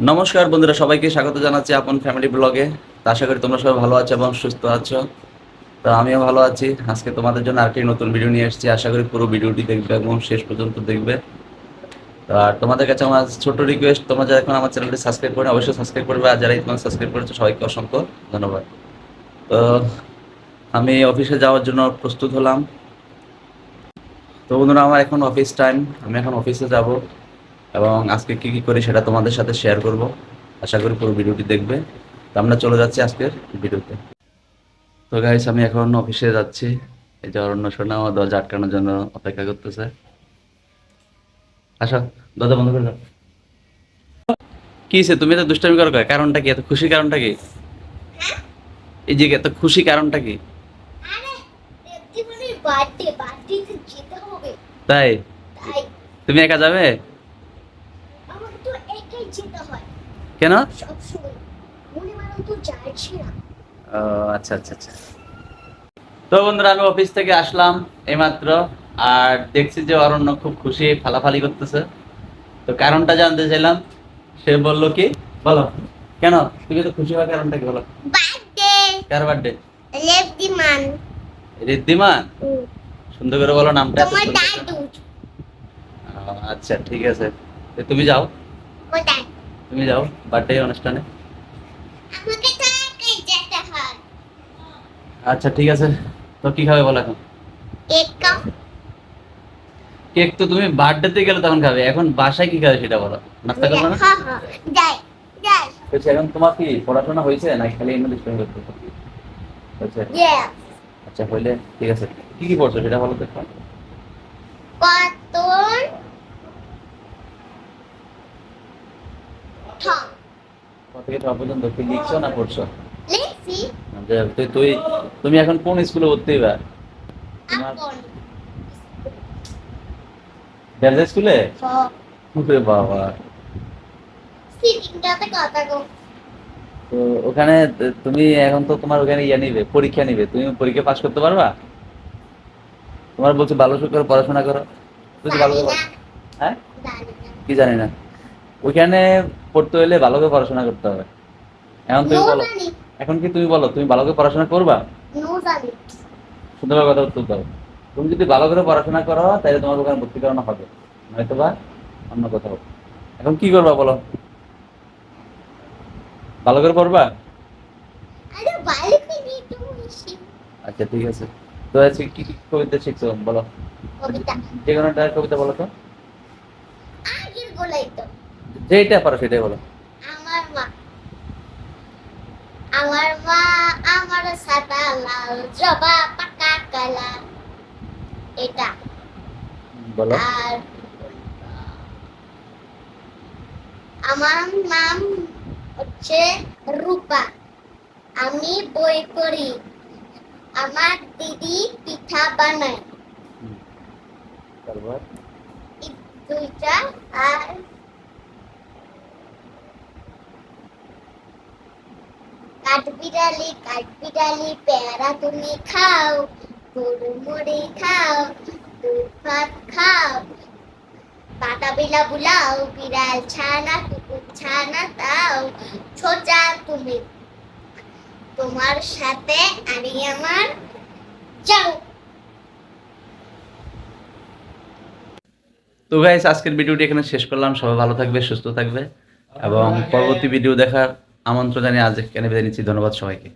নমস্কার বন্ধুরা, সবাইকে স্বাগত জানাচ্ছি আপন ফ্যামিলি ব্লগে তা আশা করি তোমরা সবাই ভালো আছো এবং সুস্থ আছো। তো আমিও ভালো আছি। আজকে তোমাদের জন্য আরেকটি নতুন ভিডিও নিয়ে এসেছি। আশা করি পুরো ভিডিওটি দেখবে এবং শেষ পর্যন্ত দেখবে। আর তোমাদের কাছে আমার ছোট রিকোয়েস্ট তোমরা যারা এখন আমার চ্যানেলটি সাবস্ক্রাইব করে অবশ্যই সাবস্ক্রাইব করবে। আর যারা তোমার সাবস্ক্রাইব করেছ, সবাইকে অসংখ্য ধন্যবাদ। তো আমি অফিসে যাওয়ার জন্য প্রস্তুত হলাম। তো বন্ধুরা, আমার এখন অফিস টাইম আমি এখন অফিসে যাব। এবং আজকে কি কি করি সেটা তোমাদের সাথে শেয়ার করব। আশা করি পুরো ভিডিওটি দেখবে। তো আমরা চলে যাচ্ছি আজকের ভিডিওতে। তো গাইস আমি এখন অফিসে যাচ্ছি। এই যে অরণ্য সোনা আমার দরজা আটকানোর জন্য অপেক্ষা করতেছে। আসো দরজা বন্ধ করে দাও। কি সে তুমি তো দুষ্টামি করো কারণটা কি? এত খুশি কারণটা কি? এই যে এত খুশি কারণটা কি? তাই। তুমি একা যাবে আমাকে তো একাই যেতে হয় কেন? আচ্ছা আচ্ছা আচ্ছা। তো বন্ধুরা আমি অফিস থেকে আসলাম এইমাত্র আর দেখছি যে অরণ্য খুব খুশি ফালাফালি করতেছে। তো কারণটা জানতে চাইলাম সে বলল কি? বলো কেন? তুমি তো খুশি হওয়ার কারণটা কি বলো? কার বার্থডে ঋদ্ধিমান রিদ্ধিমান সুন্দর করে বলো নামটা তোমার দাদু। আচ্ছা ঠিক আছে। তুমি যাও। কোথায় তুমি যাও বার্থডে অনুষ্ঠানে। হয়। আচ্ছা ঠিক আছে। তো কি খাবে বলো এখন? কেক তো। তুমি বার্থডেতে গেলে তখন খাবে। এখন বাসায় কি খাবে সেটা বলো। নাস্তা করবে না? হ্যাঁ হ্যাঁ বলছি এখন তোমার কি পড়াশোনা হয়েছে নাকি খালি এমনি দুষ্টামি করতে আচ্ছা হইলে ঠিক আছে। কি কি পড়ছো সেটা বলো তো থেকে পর্যন্ত কি লিখছো না পড়ছো? লিখছি। তুই তুই তুমি এখন কোন স্কুলে ভর্তি হইবা? তোমার স্কুলে ওরে বাবা। তো ওখানে তুমি এখন তো তোমার ওখানে ইয়ে নিবে পরীক্ষা নিবে। তুমি পরীক্ষা পাস করতে পারবা? তোমার বলছে ভালো করে পড়াশোনা করো। তুমি ভালো হ্যাঁ? কি জানি না? ওইখানে পড়তে হলে ভালো করে পড়াশোনা করতে হবে। এখন তুমি বলো এখন কি তুমি বলো তুমি ভালো করে পড়াশোনা করবা? নো জানি। সুন্দর কথা উত্তর দাও। তুমি যদি ভালো করে পড়াশোনা করো তাহলে তোমার ওখানে ভর্তি করানো হবে। নয়তো বা অন্য কোথাও। এখন কি করবা বলো? ভালো করে পড়বা। আচ্ছা ঠিক আছে। তো আজকে কি কি কবিতা শিখছো? বলো। যে কোনো একটা কবিতা বলো তো। আগের গোলাই তো। যেটা পারো সেটাই বলো। আমার মা। আমার মা আমার সাদা লাল জবা পাকা কালা। এটা। বলো। আর আমার নাম হচ্ছে রূপা। আমি বই পড়ি। আমার দিদি পিঠা বানায়। দুইটা আর কাঠবিড়ালি কাঠবিড়ালি পেয়ারা তুমি খাও খাও দুধ ভাত খাও। বুলাও বিড়াল ছানা কুকুর ছানা ছোচা তুমি তোমার সাথে আমি আমার যাও। তো গাইস আজকের ভিডিওটি এখানে শেষ করলাম। সবাই ভালো থাকবে সুস্থ থাকবে। এবং পরবর্তী ভিডিও দেখার আমন্ত্রণ জানিয়ে আজ এখানে বিদায় নিচ্ছি। ধন্যবাদ সবাইকে।